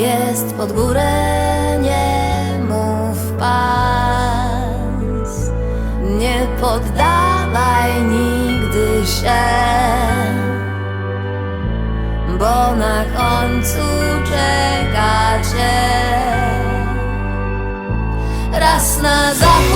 jest pod górę, nie mów pas. Nie poddawaj nigdy się, bo na końcu czeka cię. Raz na zawsze.